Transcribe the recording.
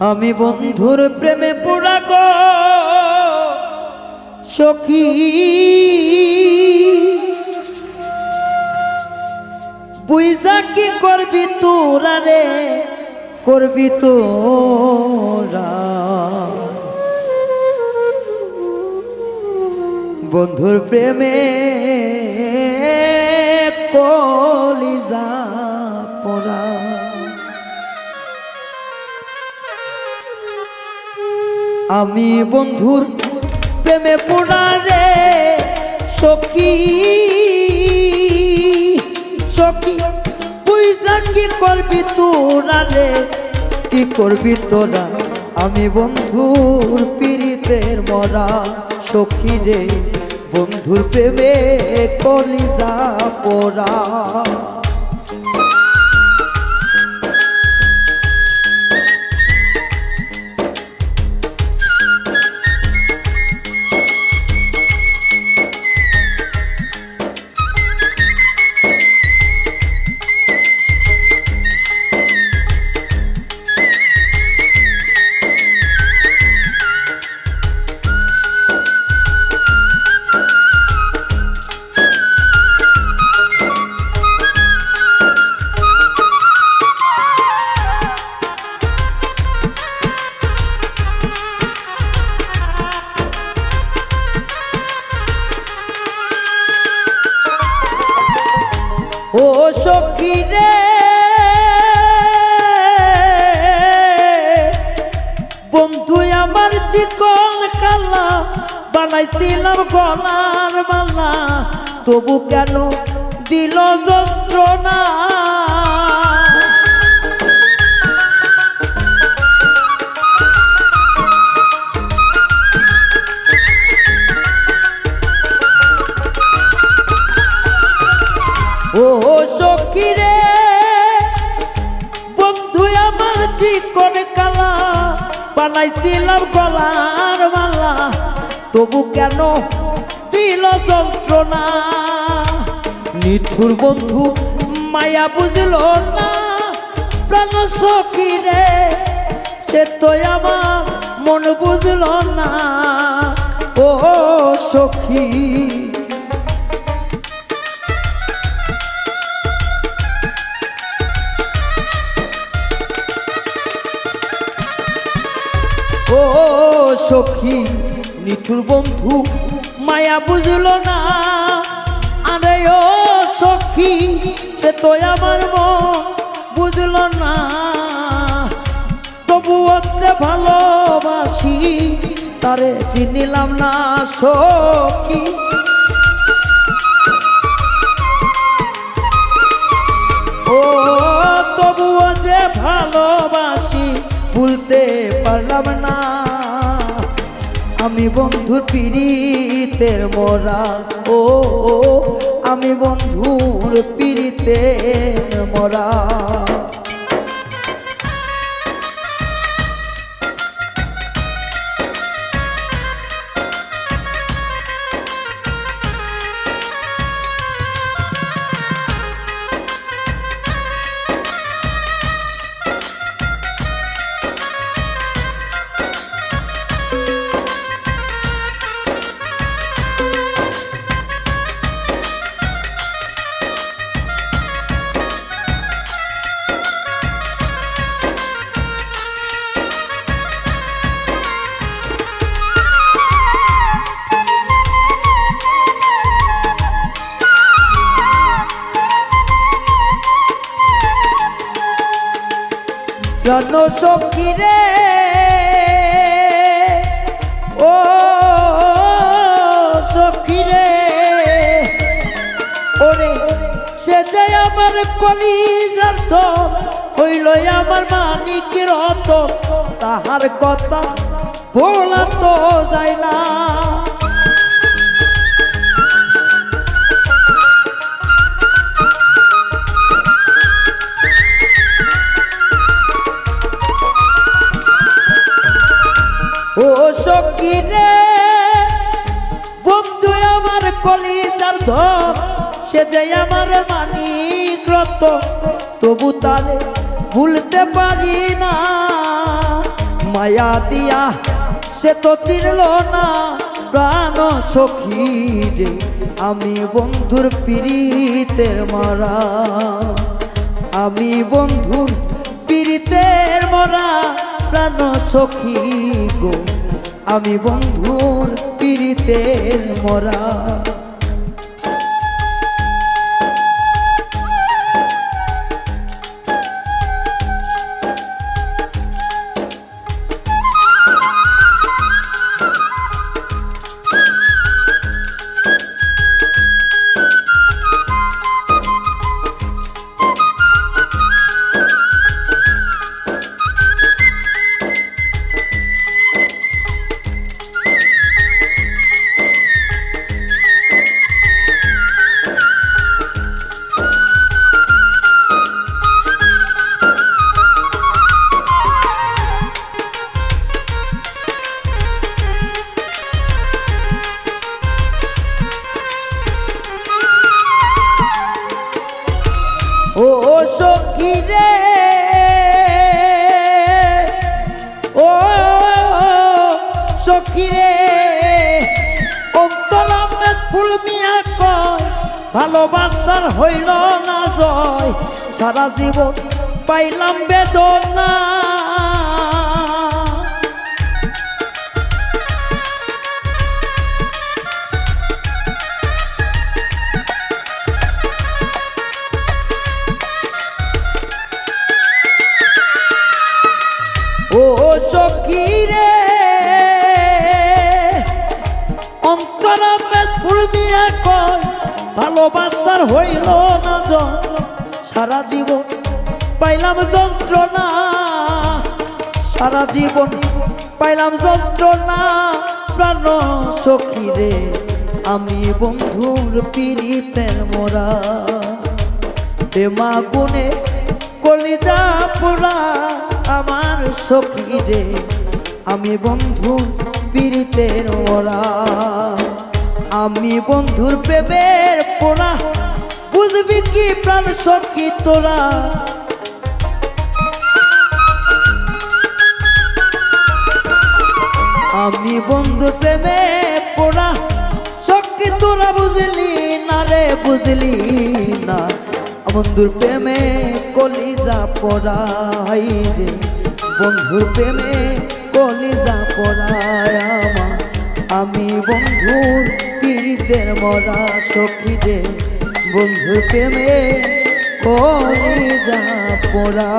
আমি বন্ধুর প্রেমে পোড়া গো, সখী। বুঝা কি করবি তোরা রে, করবি তোরা? বন্ধুর প্রেমে কলিজা আমি বন্ধুর প্রেমে পোড়া রে, সখী। সখী বুঝা কি করবি তোরা রে, কি করবি তোরা? আমি বন্ধুর পীড়িতের মরা সখী রে, বন্ধুর প্রেমে কলিজা পোড়া। সখী রে বন্ধু আমার চিকন কালা বানাইছিলাম গলার মালা। তবু কেন দিল যন্ত্রণা? বানাইছিলাম গলার মালা। তবু কেন দিল যন্ত্রণা? নিঠুর বন্ধু মায়া বুঝল না। প্রাণ সখী রে সে তো আমার মন বুঝল না। ও সখী। ও সখী, নিঠুর বন্ধু, মায়া বুঝল না। আরে ও সখী, সে তো আমার মন বুঝল না। তবু অত্রে ভালোবাসি, তারে চিনিলাম না সখী। ও তবুও যে ভালোবাসি, ভুলতে পারলাম না। আমি বন্ধুর পীড়িতের মোরা ও আমি বন্ধুর পীড়িতের মোরা। জন সখী রে। ও সখী রে। ওরে, সে যে আমার কলিজার তো হইল আমার মানিকের হত তাহার কথা বলা তো যায় না। ও সখী রে, বন্ধু আমার কলিজার ধর সে যে আমার মানিক রত তবু তারে ভুলতে পারি না। মায়া দিয়া সে তো চিনল না, প্রাণ সখী রে, আমি বন্ধুর পীড়িতের মারা। আমি বন্ধুর পীড়িতের মরা প্রাণ সখী গো আমি বন্ধুর পীড়িতের মরা। সখী রে অন্তরামে ফুলমিয়া কয় ভালোবাসার হইল না জয়। সারা জীবন পাইলাম বেদনা। ভালোবাসার হইল না সারা জীবন পাইলাম যন্ত্রণা। সারা জীবন পাইলাম যন্ত্রণা। প্রাণ সখী রে, আমি বন্ধুর পীড়িতের মোরা। প্রেমা গুনে কলিজা পোড়া আমার সখী রে, আমি বন্ধু পীড়িতের ওরা আমি বন্ধুর প্রেমের পোড়া বুঝবি কি প্রাণ সখী তোরা? আমি বন্ধু প্রেমে পোড়া সখী তোরা, বুঝলি না রে, বুঝলি না। বন্ধুর প্রেমে কলিজা পড়াই রে, বন্ধুর প্রেমে কলিজা পড়ায় আমার। আমি বন্ধুর পীড়িতের মরা সখী রে বন্ধু প্রেমে কলিজা পড়া।